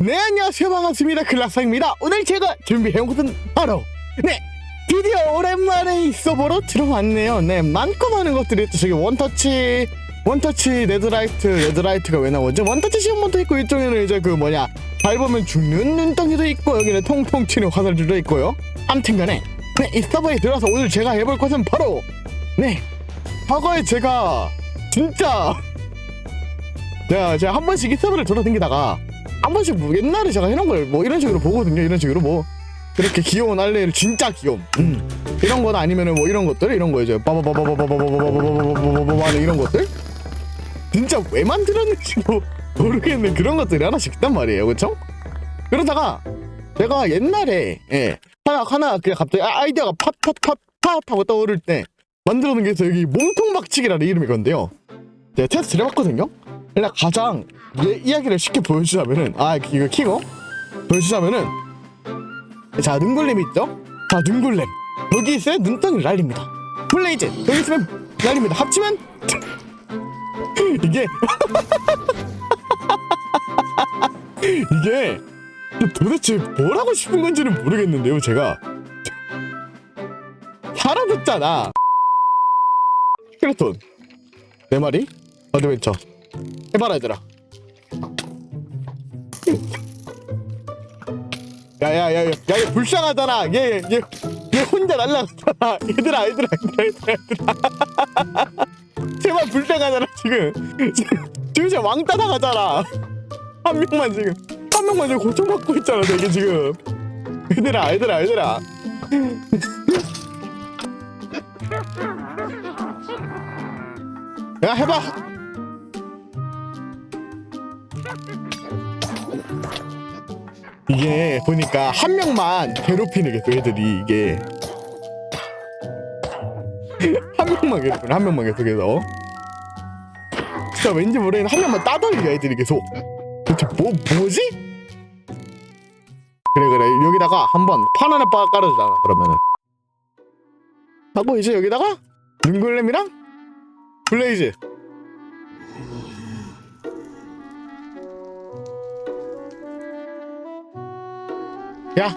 네 안녕하세요. 반갑습니다. 글라사입니다. 오늘 제가 준비해온 것은 바로 네 드디어 오랜만에 서버로 들어왔네요. 네 많고 많은 것들이 또 저기 원터치 원터치 레드라이트 레드라이트가 왜 나오죠? 원터치 시험부터 있고 이쪽에는 이제 그 뭐냐 밟으면 죽는 눈덩이도 있고 여기는 통통 튀는 화살들도 있고요. 암튼간에 네이 서버에 들어와서 오늘 제가 해볼 것은 바로 네 과거에 제가 진짜 제가 한 번씩 이 서버를 돌아다니다가 한 번씩 뭐 옛날에 제가 해놓은 걸 뭐 이런 식으로 보거든요. 이런 식으로 뭐 그렇게 귀여운 알레를 진짜 귀여움 음. 이런 거나 아니면은 뭐 이런 것들 이런 거 이제 빠바바바바바바바바바바바바바 이런 것들 진짜 왜 만들었는지 모르겠는 그런 것들이 하나씩 있단 말이에요. 그렇죠? 그러다가 제가 옛날에 예, 하나 하나 그냥 갑자기 아이디어가 팍팍팍팍 하고 떠오를 때 만들어놓은 게 여기 몸통박치기라는 이름이건데요. 제가 테스트를 해봤거든요. 가장 예, 이야기를 쉽게 보여주자면은 아 이거 키고 보여주자면은 자 눈골렘 있죠? 자 눈골렘 여기 있으면 눈덩이를 날립니다. 블레이즈. 여기 있으면 날립니다. 합치면 이게 이게 도대체 뭘 하고 싶은 건지는 모르겠는데요 제가. 사라졌잖아. 스켈레톤. 내 말이? 어드벤처. 해봐라 얘들아 야야야 야 야, 얘 불쌍하잖아. 얘 얘 얘 혼자 날라갔잖아. 얘들아 얘들아 얘들아 얘들아 제발 불쌍하잖아 지금 지금 진짜 왕따 당하잖아. 한 명만 지금 한 명만 지금 고통받고 있잖아 되게 지금. 얘들아 얘들아 얘들아. 야 해봐 이게 보니까 한 명만 괴롭히는 게 또 애들이 이게 한 명만 괴롭히는 한 명만 계속해서. 진짜 왠지 모르겠는데 한 명만 따돌려 애들이 계속. 도대체 뭐 뭐지? 그래 그래. 여기다가 한번 판 하나 빠 깔아주잖아 그러면은. 하고 이제 여기다가 눈골렘이랑 블레이즈 야.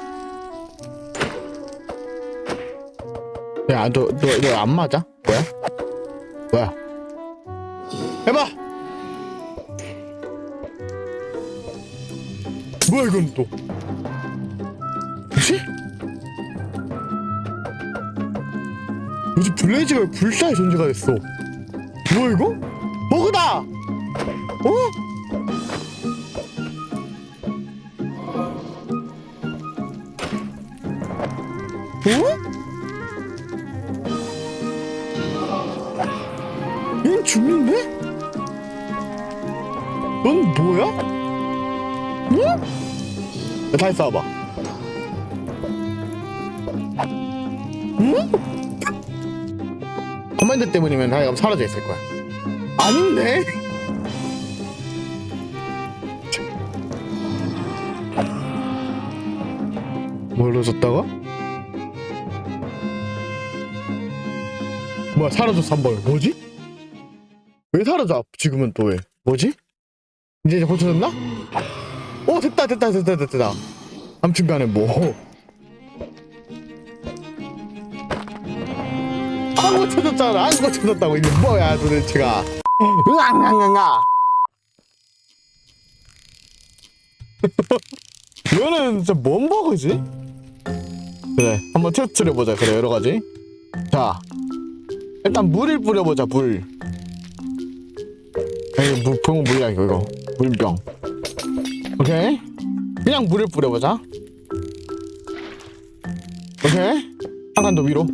야, 너, 너, 너 안 맞아? 뭐야? 뭐야? 해봐! 뭐야, 이건 또? 뭐지? 뭐지, 블레이즈가 불사의 존재가 됐어. 뭐야, 이거? 버그다! 어? 어? 얘 죽는데? 넌 뭐야? 응? 야, 다시 싸워봐. 응? 커맨드 때문이면 하여간 사라져 있을 거야. 아닌데? 뭘로 줬다가? 뭐야 사라졌어 한 번에 뭐지? 왜 사라져? 지금은 또 왜? 뭐지? 이제 이제 고쳐졌나? 오 됐다 됐다 됐다 됐다 됐다. 아무튼간에 뭐. 안 고쳐졌잖아. 안 고쳐졌다고. 이게 뭐야 도대체가. 으앙앙앙아. 이거는 진짜 뭔 버그지? 그래 한번 테스트를 해보자. 그래 여러가지. 자 일단 물을 뿌려보자 물. 여기 물, 병 물이야 이거 이거. 물병. 오케이? 그냥 물을 뿌려보자. 오케이? 한칸 더 위로.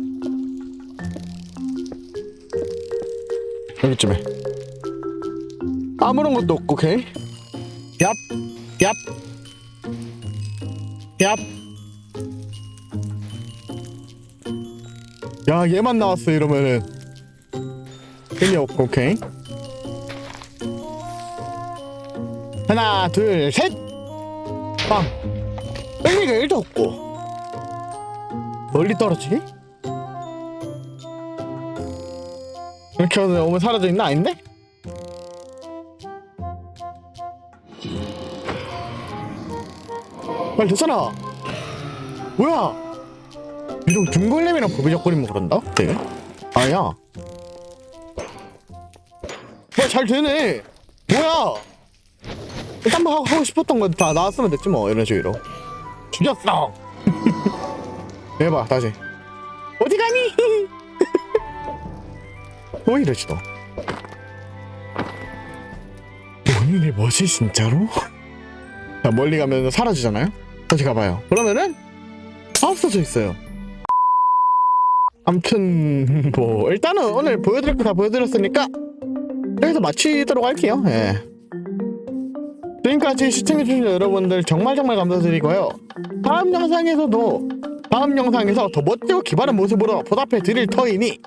여기쯤에. 아무런 것도 없고 오케이? 얍 얍, 얍. 야 얘만 나왔어 이러면은 없고 오케이. 하나 둘셋빵. 의미가 1도 없고. 멀리 떨어지기? 이렇게 오면 사라져 있나? 아닌데? 말 됐잖아. 뭐야? 유독 중골렘이랑 부비적거리면 그런다? 네. 아야 뭐잘 되네. 뭐야? 일단 뭐 하고, 싶었던 거 다 나왔으면 됐지 뭐 이런 식으로. 죽였어 해봐 다시. 어디 가니? 뭐 이러지 너 본인의 멋이 진짜로? 자 멀리 가면 사라지잖아요? 다시 가봐요. 그러면은 없어져 있어요. 암튼 뭐 일단은 오늘 보여드릴 거 다 보여드렸으니까 여기서 마치도록 할게요. 예. 지금까지 시청해주신 여러분들 정말 정말 감사드리고요. 다음 영상에서도 다음 영상에서 더 멋지고 기발한 모습으로 보답해 드릴 터이니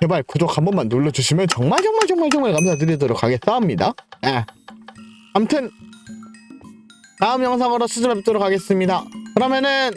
제발 구독 한 번만 눌러주시면 정말 정말 정말 정말 감사드리도록 하겠습니다. 예. 암튼 다음 영상으로 찾아뵙도록 하겠습니다. 그러면은